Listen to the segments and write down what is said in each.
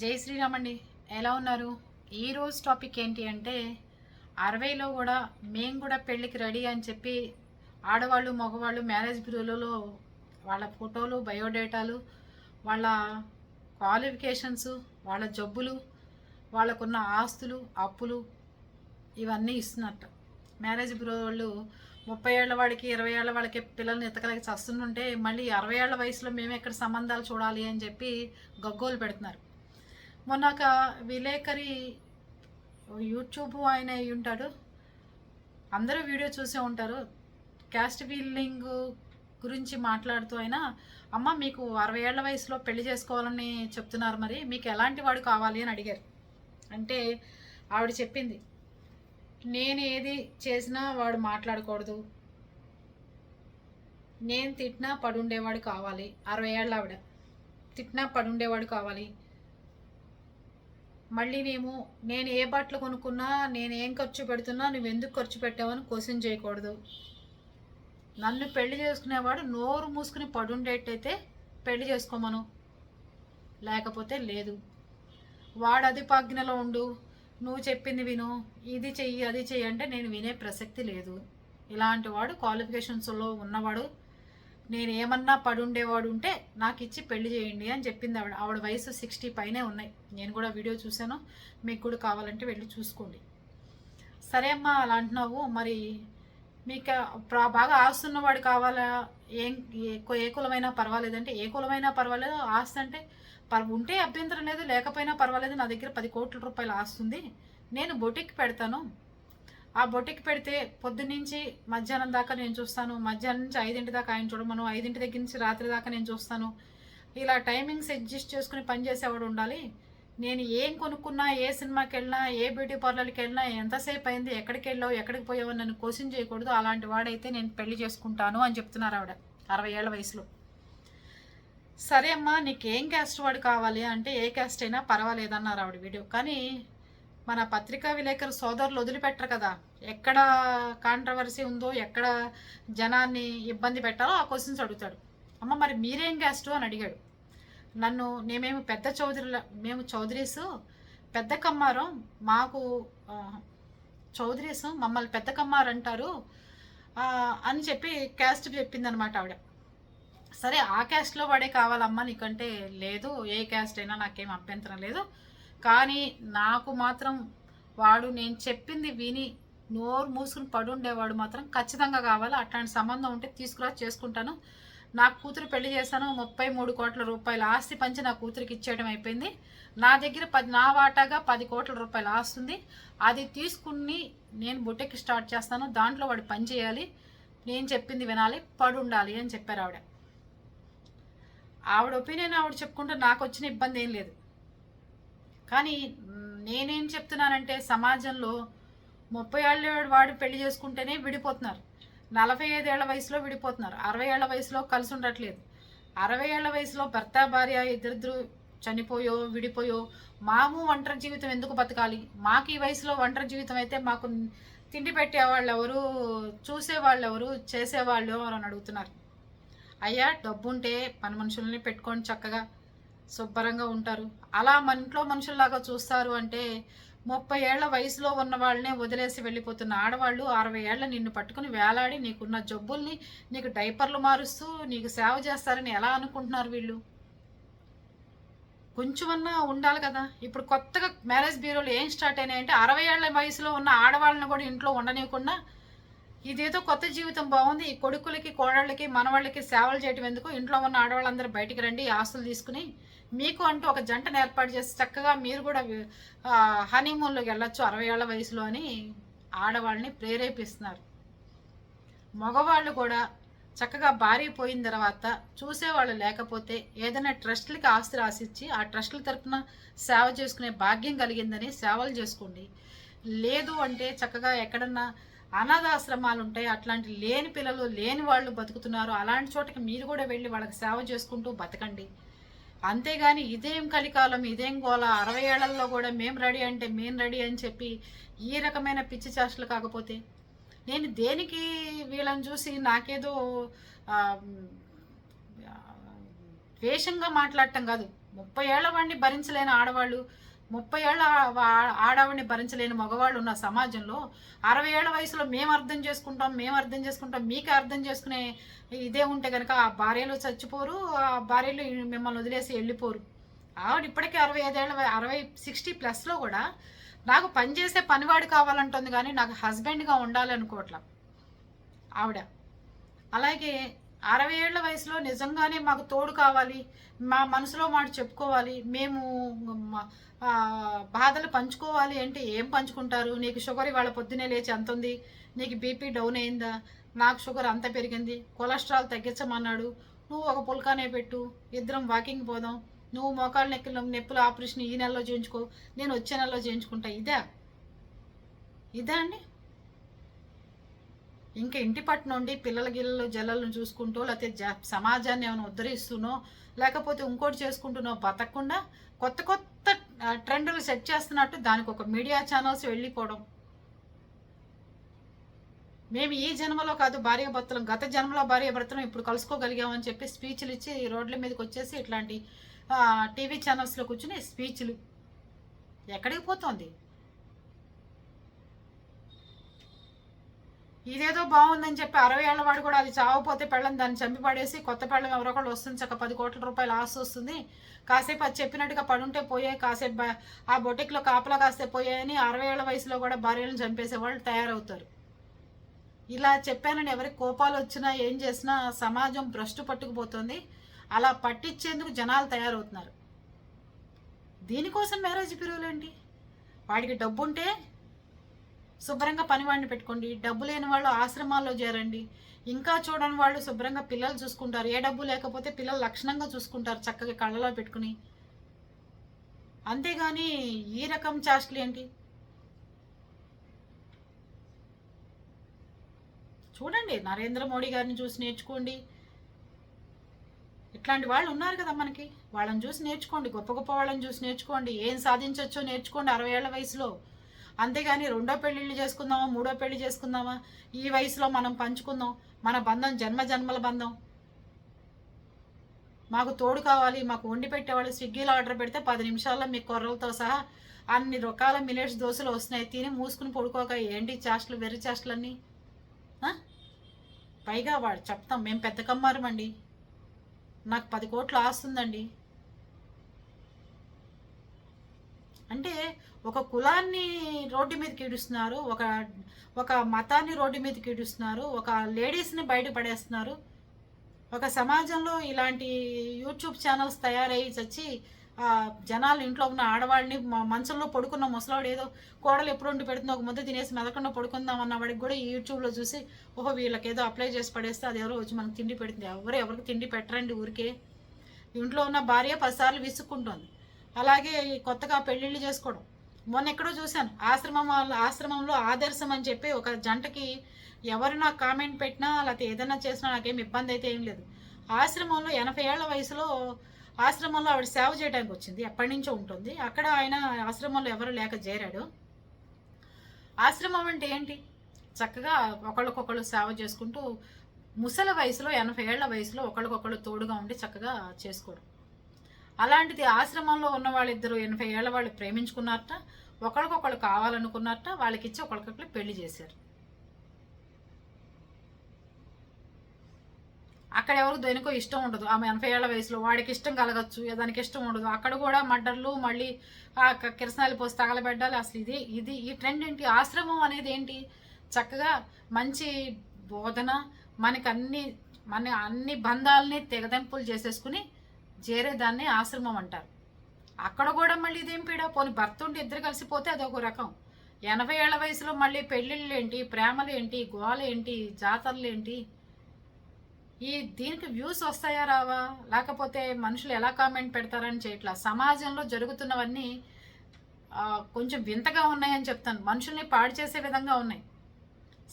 జై శ్రీరామ్ అండి ఎలా ఉన్నారు? ఈరోజు టాపిక్ ఏంటి అంటే అరవైలో కూడా మేము కూడా పెళ్ళికి రెడీ అని చెప్పి ఆడవాళ్ళు మగవాళ్ళు మ్యారేజ్ బ్యూరోలలో వాళ్ళ ఫోటోలు బయోడేటాలు వాళ్ళ క్వాలిఫికేషన్స్ వాళ్ళ జబ్బులు వాళ్ళకున్న ఆస్తులు అప్పులు ఇవన్నీ ఇస్తున్నట్టు. మ్యారేజ్ బ్యూరో వాళ్ళు ముప్పై ఏళ్ళ వాడికి ఇరవై ఏళ్ళ వాళ్ళకి పిల్లల్ని ఎత్తకలకి చస్తుంటే మళ్ళీ అరవై ఏళ్ళ వయసులో మేము ఎక్కడ సంబంధాలు చూడాలి అని చెప్పి గగ్గోలు పెడుతున్నారు. మొన్న ఒక విలేకరి యూట్యూబ్ ఆయన అయి ఉంటాడు. అందరూ వీడియో చూసే ఉంటారు. క్యాస్ట్ ఫీలింగ్ గురించి మాట్లాడుతూ అయినా అమ్మ మీకు అరవై ఏళ్ళ వయసులో పెళ్ళి చేసుకోవాలని చెప్తున్నారు మరి మీకు ఎలాంటి వాడు కావాలి? అని అడిగారు. అంటే ఆవిడ చెప్పింది నేను ఏది చేసినా వాడు మాట్లాడకూడదు. నేను తిట్టినా పడుండేవాడు కావాలి. అరవై ఏళ్ళ ఆవిడ తిట్టినా పడుండేవాడు కావాలి. మళ్ళీ నేను నేను ఏ బట్టలు కొనుక్కున్నా నేను ఏం ఖర్చు పెడుతున్నా నువ్వు ఎందుకు ఖర్చు పెట్టావని క్వశ్చన్ చేయకూడదు. నన్ను పెళ్ళి చేసుకునేవాడు నోరు మూసుకుని పడుండేటైతే పెళ్ళి చేసుకోమను. లేకపోతే లేదు. వాడు అదిపాజ్ఞలో ఉండు. నువ్వు చెప్పింది విను. ఇది చెయ్యి అది చెయ్యి అంటే నేను వినే ప్రసక్తి లేదు. ఇలాంటి వాడు క్వాలిఫికేషన్స్లో ఉన్నవాడు నేను ఏమన్నా పడుండేవాడు ఉంటే నాకు ఇచ్చి పెళ్ళి చేయండి అని చెప్పింది ఆవిడ. ఆవిడ వయసు సిక్స్టీ పైనే ఉన్నాయి. నేను కూడా వీడియో చూశాను. మీకు కూడా కావాలంటే వెళ్ళి చూసుకోండి. సరే అమ్మా అలా అంటున్నావు. మరి మీకు ప్రా- బాగా ఆస్తున్నవాడు కావాలా? ఏం ఏ ఏ కులమైనా పర్వాలేదంటే ఏ కులమైనా పర్వాలేదు. ఆస్తి అంటే పర్ ఉంటే అభ్యంతరం లేదు. లేకపోయినా పర్వాలేదు. నా దగ్గర పది కోట్ల రూపాయలు ఆస్తుంది. నేను బొటిక్ పెడతాను. ఆ బొటిక్ పెడితే పొద్దున్నుంచి మధ్యాహ్నం దాకా నేను చూస్తాను. మధ్యాహ్నం నుంచి ఐదింటి దాకా ఆయన చూడమను ఐదింటి దగ్గర నుంచి రాత్రి దాకా నేను చూస్తాను. ఇలా టైమింగ్స్ అడ్జస్ట్ చేసుకుని పనిచేసేవాడు ఉండాలి. నేను ఏం కొనుక్కున్నా ఏ సినిమాకి వెళ్ళినా ఏ బ్యూటీ పార్లర్కి వెళ్ళినా ఎంతసేపు అయింది ఎక్కడికి వెళ్ళావు ఎక్కడికి పోయావు నన్ను క్వశ్చన్ చేయకూడదు. అలాంటి వాడైతే నేను పెళ్ళి చేసుకుంటాను అని చెప్తున్నారు ఆవిడ అరవై ఏళ్ళ వయసులో. సరే అమ్మా నీకు ఏం క్యాస్ట్ వాడు కావాలి? అంటే ఏ క్యాస్ట్ అయినా పర్వాలేదన్నారు ఆవిడ వీడియో. కానీ మన పత్రికా విలేకరు సోదరులు వదిలిపెట్టరు కదా. ఎక్కడ కాంట్రవర్సీ ఉందో ఎక్కడ జనాన్ని ఇబ్బంది పెట్టాలో ఆ క్వశ్చన్స్ అడుగుతాడు. అమ్మ మరి మీరేం క్యాస్ట్ అని అడిగాడు. నన్ను నేమేమి పెద్ద చౌదరిల మేము చౌదరీసు పెద్ద కమ్మారం మాకు చౌదరీసు మమ్మల్ని పెద్ద కమ్మారు అంటారు అని చెప్పి క్యాస్ట్ చెప్పిందనమాట ఆవిడ. సరే ఆ క్యాస్ట్లో వాడే కావాలమ్మా నీకంటే లేదు ఏ క్యాస్ట్ అయినా నాకేం అభ్యంతరం లేదు. కానీ నాకు మాత్రం వాడు నేను చెప్పింది విని నోరు మూసుకుని పడుండేవాడు మాత్రం ఖచ్చితంగా కావాలి. అట్లాంటి సంబంధం ఉంటే తీసుకురా చేసుకుంటాను. నా కూతురు పెళ్ళి చేశాను. ముప్పై మూడు కోట్ల రూపాయలు ఆస్తి పంచి నా కూతురికి ఇచ్చేయడం అయిపోయింది. నా దగ్గర పది నా వాటాగా పది కోట్ల రూపాయలు ఆస్తుంది అది తీసుకుని నేను బుట్టెకి స్టార్ట్ చేస్తాను. దాంట్లో వాడు పని చేయాలి. నేను చెప్పింది వినాలి. పడు ఉండాలి అని చెప్పారు ఆవిడ. ఆవిడ ఒపీనియన్ ఆవిడ చెప్పుకుంటే నాకు వచ్చిన ఇబ్బంది ఏం లేదు. కానీ నేనేం చెప్తున్నానంటే సమాజంలో ముప్పై ఏళ్ళ వాడు పెళ్ళి చేసుకుంటేనే విడిపోతున్నారు. నలభై ఐదేళ్ళ వయసులో విడిపోతున్నారు. అరవై ఏళ్ళ వయసులో కలిసి ఉండట్లేదు. అరవై ఏళ్ళ వయసులో భర్త భార్య ఇద్దరిద్దరు చనిపోయో విడిపోయో మాము ఒంటరి జీవితం ఎందుకు బతకాలి? మాకు ఈ వయసులో ఒంటరి జీవితం అయితే మాకు తిండి పెట్టేవాళ్ళు ఎవరు చూసేవాళ్ళు ఎవరు చేసేవాళ్ళు ఎవరు అని అడుగుతున్నారు. అయ్యా డబ్బుంటే పని మనుషుల్ని పెట్టుకొని చక్కగా. శుభ్రంగా ఉంటారు. అలా మన ఇంట్లో మనుషుల్లాగా చూస్తారు అంటే ముప్పై ఏళ్ళ వయసులో ఉన్న వాళ్ళనే వదిలేసి వెళ్ళిపోతున్న ఆడవాళ్ళు అరవై ఏళ్ళ నిన్ను పట్టుకుని వేలాడి నీకున్న జబ్బుల్ని నీకు డైపర్లు మారుస్తూ నీకు సేవ చేస్తారని ఎలా అనుకుంటున్నారు వీళ్ళు? కొంచెమన్నా ఉండాలి కదా. ఇప్పుడు కొత్తగా మ్యారేజ్ బ్యూరోలు ఏం స్టార్ట్ అయినాయంటే అరవై ఏళ్ళ వయసులో ఉన్న ఆడవాళ్ళని కూడా ఇంట్లో ఉండనివ్వకుండా ఇదేదో కొత్త జీవితం బాగుంది. ఈ కొడుకులకి కోడళ్ళకి మనవాళ్ళకి సేవలు చేయటం ఎందుకు? ఇంట్లో ఉన్న ఆడవాళ్ళందరూ బయటికి రండి ఆస్తులు తీసుకుని మీకు అంటూ ఒక జంటను ఏర్పాటు చేసి చక్కగా మీరు కూడా హనీమూన్లోకి వెళ్ళొచ్చు అరవై ఏళ్ళ వయసులో అని ఆడవాళ్ళని ప్రేరేపిస్తున్నారు. మగవాళ్ళు కూడా చక్కగా భార్య పోయిన తర్వాత చూసేవాళ్ళు లేకపోతే ఏదైనా ట్రస్ట్లకి ఆస్తి రాసిచ్చి ఆ ట్రస్టుల తరపున సేవ చేసుకునే భాగ్యం కలిగిందని సేవలు చేసుకోండి. లేదు అంటే చక్కగా ఎక్కడన్నా అనాథాశ్రమాలు ఉంటాయి అట్లాంటి లేని పిల్లలు లేని వాళ్ళు బతుకుతున్నారు. అలాంటి చోటకి మీరు కూడా వెళ్ళి వాళ్ళకి సేవ చేసుకుంటూ బతకండి. అంతేగాని ఇదేం కలికాలం ఇదేం గోళ అరవై ఏళ్ళలో కూడా మేము రెడీ అంటే మేము రెడీ అని చెప్పి ఈ రకమైన పిచ్చి చేష్టలు కాకపోతే నేను దేనికి వీళ్ళని చూసి నాకేదో ద్వేషంగా మాట్లాడటం కాదు. ముప్పై ఏళ్ళ వాడిని భరించలేని ఆడవాళ్ళు ముప్పై ఏళ్ళ వా- భరించలేని మగవాళ్ళు ఉన్న సమాజంలో అరవై ఏళ్ళ వయసులో మేము అర్థం చేసుకుంటాం మేము అర్థం చేసుకుంటాం మీకే అర్థం చేసుకునే ఇదే ఉంటే కనుక ఆ భార్యలు చచ్చిపోరు ఆ భార్యలు మిమ్మల్ని వదిలేసి వెళ్ళిపోరు. ఆవిడ ఇప్పటికే అరవై ఐదేళ్ళ అరవై సిక్స్టీ ప్లస్లో కూడా నాకు పనిచేసే పనివాడు కావాలంటుంది కానీ నాకు హస్బెండ్గా ఉండాలి అనుకోవట్లా ఆవిడ. అలాగే అరవై ఏళ్ళ వయసులో నిజంగానే మాకు తోడు కావాలి. మా మనసులో మాట చెప్పుకోవాలి. మేము బాధలు పంచుకోవాలి అంటే ఏం పంచుకుంటారు? నీకు షుగర్ ఇవాళ పొద్దునే లేచి ఎంత ఉంది? నీకు బీపీ డౌన్ అయిందా? నాకు షుగర్ అంత పెరిగింది. కొలెస్ట్రాల్ తగ్గించమన్నాడు. నువ్వు ఒక పుల్కానే పెట్టు. ఇద్దరం వాకింగ్ పోదాం. నువ్వు మోకాళ్ళ నెక్కలు నొప్పులు ఆపరేషన్ ఈ నెలలో చేయించుకో. నేను వచ్చే నెలలో చేయించుకుంటా. ఇదే? ఇదే అండి? ఇంకా ఇంటి పట్టు నుండి పిల్లల గిల్లలు జల్లలను చూసుకుంటూ లేకపోతే జ సమాజాన్ని ఏమైనా ఉద్ధరిస్తూనో లేకపోతే ఇంకోటి చేసుకుంటున్నో బతకకుండా కొత్త కొత్త ట్రెండ్లు సెట్ చేస్తున్నట్టు దానికి ఒక మీడియా ఛానల్స్ వెళ్ళిపోవడం. మేము ఈ జన్మలో కాదు భార్య భర్తలం గత జన్మలో భార్య భర్తలం ఇప్పుడు కలుసుకోగలిగామని చెప్పి స్పీచ్లు ఇచ్చి రోడ్ల మీదకి వచ్చేసి ఇట్లాంటి టీవీ ఛానల్స్లో కూర్చుని స్పీచ్లు. ఎక్కడికి పోతోంది? ఇదేదో బాగుందని చెప్పి అరవై ఏళ్ళ వాడు కూడా అది చావపోతే పెళ్ళం దాన్ని చంపి పడేసి కొత్త పెళ్ళం ఎవరొకళ్ళు వస్తుంది చక్క పది కోట్ల రూపాయలు ఆస్తి వస్తుంది. కాసేపు అది చెప్పినట్టుగా పడుంటే పోయాయి కాసేపు ఆ బొటిక్లో కాపలా కాస్తే పోయాయని అరవై ఏళ్ళ వయసులో కూడా భార్యలను చంపేసే వాళ్ళు తయారవుతారు. ఇలా చెప్పానని ఎవరికి కోపాలు వచ్చినా ఏం చేసినా సమాజం భ్రష్టు పట్టుకుపోతుంది. అలా పట్టించేందుకు జనాలు తయారవుతున్నారు. దీనికోసం మ్యారేజ్ పిరువులేంటి? వాడికి డబ్బు ఉంటే శుభ్రంగా పనివాడిని పెట్టుకోండి. డబ్బు లేని వాళ్ళు ఆశ్రమాల్లో చేరండి. ఇంకా చూడని వాళ్ళు శుభ్రంగా పిల్లలు చూసుకుంటారు. ఏ డబ్బు లేకపోతే పిల్లలు లక్షణంగా చూసుకుంటారు చక్కగా కళ్ళలో పెట్టుకుని. అంతేగాని ఈ రకం చాస్ట్లు ఏంటి? చూడండి నరేంద్ర మోడీ గారిని చూసి నేర్చుకోండి. ఇట్లాంటి వాళ్ళు ఉన్నారు కదా మనకి. వాళ్ళని చూసి నేర్చుకోండి. గొప్ప గొప్ప వాళ్ళని చూసి నేర్చుకోండి. ఏం సాధించవచ్చో నేర్చుకోండి అరవై ఏళ్ళ వయసులో. అంతేగాని రెండో పెళ్ళిళ్ళు చేసుకుందామా మూడో పెళ్ళి చేసుకుందామా? ఈ వయసులో మనం పంచుకుందాం. మన బంధం జన్మ జన్మల బంధం. మాకు తోడు కావాలి మాకు వండి పెట్టేవాళ్ళు స్విగ్గీలో ఆర్డర్ పెడితే పది నిమిషాల్లో మీ కొర్రలతో సహా అన్ని రకాల మిలెట్స్ దోశలు వస్తున్నాయి. తిని మూసుకుని పడుకోక ఏంటి చాస్ట్లు వెర్రి చాస్ట్లన్నీ పైగా వాడు చెప్తాం మేము పెద్ద కమ్మారమండి. నాకు పది కోట్లు ఆస్తుందండి. అంటే ఒక కులాన్ని రోడ్డు మీదకి కీడుస్తున్నారు ఒక ఒక మతాన్ని రోడ్డు మీదకి కీడుస్తున్నారు ఒక లేడీస్ని బయట పడేస్తున్నారు. ఒక సమాజంలో ఇలాంటి యూట్యూబ్ ఛానల్స్ తయారయ్యి చచ్చి జనాలు ఇంట్లో ఉన్న ఆడవాడిని మంచంలో పడుకున్న ముసలాడు ఏదో కోడలు ఎప్పుడు ఉండి పెడుతుందో ఒక ముద్ద తినేసి మెదకుండా పడుకుందాం అన్న వాడికి కూడా ఈ యూట్యూబ్లో చూసి ఓహో వీళ్ళకి ఏదో అప్లై చేసి పడేస్తే అది ఎవరో వచ్చి మనకు తిండి పెడుతుంది. ఎవరు ఎవరికి తిండి పెట్టరండి ఊరికే. ఇంట్లో ఉన్న భార్య పదిసార్లు విసుక్కుంటుంది. అలాగే కొత్తగా పెళ్ళిళ్ళు చేసుకోవడం. మొన్న ఎక్కడో చూశాను. ఆశ్రమం వాళ్ళ- ఆశ్రమంలో ఆదర్శం అని చెప్పి ఒక జంటకి ఎవరు నాకు కామెంట్ పెట్టినా లేకపోతే ఏదైనా చేసినా నాకేం ఇబ్బంది అయితే ఏం లేదు. ఆశ్రమంలో ఎనభై ఏళ్ళ వయసులో ఆశ్రమంలో ఆవిడ సేవ చేయడానికి వచ్చింది. ఎప్పటి నుంచో ఉంటుంది. అక్కడ ఆయన ఆశ్రమంలో ఎవరు లేక చేరాడు. ఆశ్రమం అంటే ఏంటి? చక్కగా ఒకళ్ళకొకళ్ళు సేవ చేసుకుంటూ ముసలి వయసులో ఎనభై ఏళ్ళ వయసులో ఒకళ్ళకొకళ్ళు తోడుగా ఉండి చక్కగా చేసుకోవడం. అలాంటిది ఆశ్రమంలో ఉన్న వాళ్ళిద్దరు ఎనభై ఏళ్ళ వాళ్ళు ప్రేమించుకున్నారట ఒకరికొకళ్ళు కావాలనుకున్నారట వాళ్ళకిచ్చి ఒకళ్ళకొకళ్ళు పెళ్ళి చేశారు. అక్కడ ఎవరు దేనికో ఇష్టం ఉండదు. ఆమె ఎనభై ఏళ్ళ వయసులో వాడికి ఇష్టం కలగచ్చు దానికి ఇష్టం ఉండదు. అక్కడ కూడా మడ్డర్లు మళ్ళీ ఆ క- పోసి తగలబెట్టాలి. అసలు ఇది ఇది ఈ ట్రెండ్ ఏంటి? ఆశ్రమం అనేది ఏంటి? చక్కగా మంచి బోధన మనకి అన్ని మన అన్ని బంధాలని తెగదెంపులు చేసేసుకుని చేరేదాన్ని ఆశ్రమం అంటారు. అక్కడ కూడా మళ్ళీ ఇదేం పీడ? పోని భర్త ఉండి ఇద్దరు కలిసిపోతే అదొక రకం. ఎనభై ఏళ్ళ వయసులో మళ్ళీ పెళ్ళిళ్ళు ఏంటి ప్రేమలు ఏంటి గోల ఏంటి జాతరలు ఏంటి ఈ దీనికి వ్యూస్ వస్తాయా రావా? లేకపోతే మనుషులు ఎలా కామెంట్ పెడతారని చేయట్లా? సమాజంలో జరుగుతున్నవన్నీ కొంచెం వింతగా ఉన్నాయని చెప్తాను. మనుషుల్ని పాడు చేసే విధంగా ఉన్నాయి.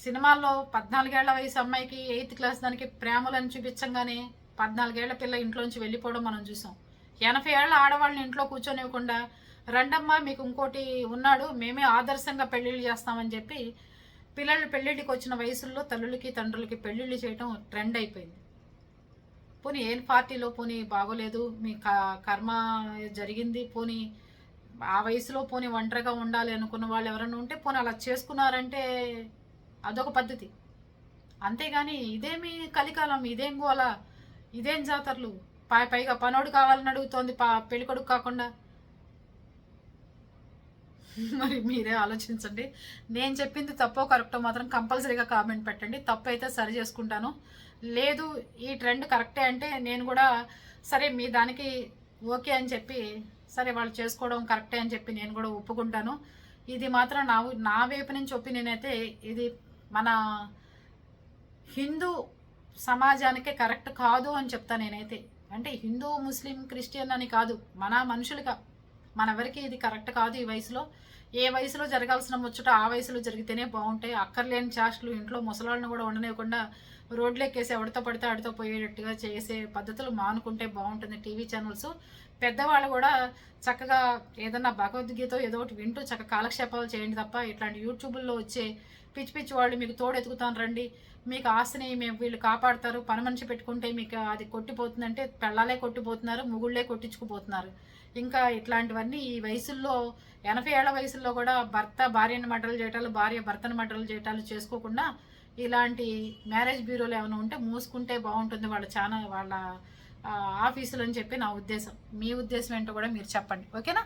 సినిమాల్లో పద్నాలుగేళ్ళ వయసు అమ్మాయికి ఎయిత్ క్లాస్ దానికి ప్రేమలను చూపించంగానే పద్నాలుగేళ్ళ పిల్ల ఇంట్లోంచి వెళ్ళిపోవడం మనం చూసాం. ఎనభై ఏళ్ళ ఆడవాళ్ళని ఇంట్లో కూర్చొనివ్వకుండా రండమ్మా మీకు ఇంకోటి ఉన్నాడు మేమే ఆదర్శంగా పెళ్ళిళ్ళు చేస్తామని చెప్పి పిల్లలు పెళ్ళిళ్ళకి వచ్చిన వయసుల్లో తల్లులకి తండ్రులకి పెళ్ళిళ్ళు చేయడం ట్రెండ్ అయిపోయింది. పోనీ ఏం పార్టీలో పోనీ బాగోలేదు మీ క- కర్మ జరిగింది పోనీ ఆ వయసులో పోనీ ఒంటరిగా ఉండాలి అనుకున్న వాళ్ళు ఎవరైనా ఉంటే పోనీ అలా చేసుకున్నారంటే అదొక పద్ధతి. అంతేగాని ఇదేమి కలికాలం ఇదేం గోలా ఇదేం జాతరలు? పై పైగా పనోడు కావాలని అడుగుతోంది పా పెళ్ళికొడుకు కాకుండా. మరి మీరే ఆలోచించండి. నేను చెప్పింది తప్పో కరెక్టో మాత్రం కంపల్సరీగా కామెంట్ పెట్టండి. తప్పు అయితే సరి చేసుకుంటాను. లేదు ఈ ట్రెండ్ కరెక్టే అంటే నేను కూడా సరే మీ దానికి ఓకే అని చెప్పి సరే వాళ్ళు చేసుకోవడం కరెక్టే అని చెప్పి నేను కూడా ఒప్పుకుంటాను. ఇది మాత్రం నా నా వైపు నుంచి ఒపీనియన్ అయితే ఇది మన హిందూ సమాజానికే కరెక్ట్ కాదు అని చెప్తా నేనైతే. అంటే హిందూ ముస్లిం క్రిస్టియన్ అని కాదు. మన మనుషులుగా. మనెవరికి ఇది కరెక్ట్ కాదు ఈ వయసులో? ఏ వయసులో జరగాల్సిన ముచ్చట ఆ వయసులో జరిగితేనే బాగుంటాయి అక్కర్లేని చాష్లు ఇంట్లో ముసలాళ్ళని కూడా ఉండనివ్వకుండా రోడ్లు ఎక్కేసి ఎవడితో పడితే ఆడితో పోయేటట్టుగా చేసే పద్ధతులు మానుకుంటే బాగుంటుంది టీవీ ఛానల్స్. పెద్దవాళ్ళు కూడా చక్కగా ఏదన్నా భగవద్గీత ఏదో ఒకటి వింటూ చక్కగా కాలక్షేపాలు చేయండి తప్ప ఇట్లాంటి యూట్యూబ్లో వచ్చే పిచ్చి పిచ్చి వాళ్ళు మీకు తోడు ఎతుకుతాను రండి. మీకు ఆస్తిని మేము వీళ్ళు కాపాడతారు పని మనిషి పెట్టుకుంటే మీకు అది కొట్టిపోతుందంటే పెళ్ళాలే కొట్టిపోతున్నారు ముగుళ్ళే కొట్టించుకుపోతున్నారు. ఇంకా ఇట్లాంటివన్నీ ఈ వయసుల్లో ఎనభై ఏళ్ళ వయసుల్లో కూడా భర్త భార్యను మటలు చేయటాలు భార్య భర్తను మటలు చేయటాలు చేసుకోకుండా ఇలాంటి మ్యారేజ్ బ్యూరోలు ఏమైనా ఉంటే మూసుకుంటే బాగుంటుంది వాళ్ళ ఛానల్ వాళ్ళ ఆఫీసులు అని చెప్పి నా ఉద్దేశం. మీ ఉద్దేశం ఏంటో కూడా మీరు చెప్పండి. ఓకేనా?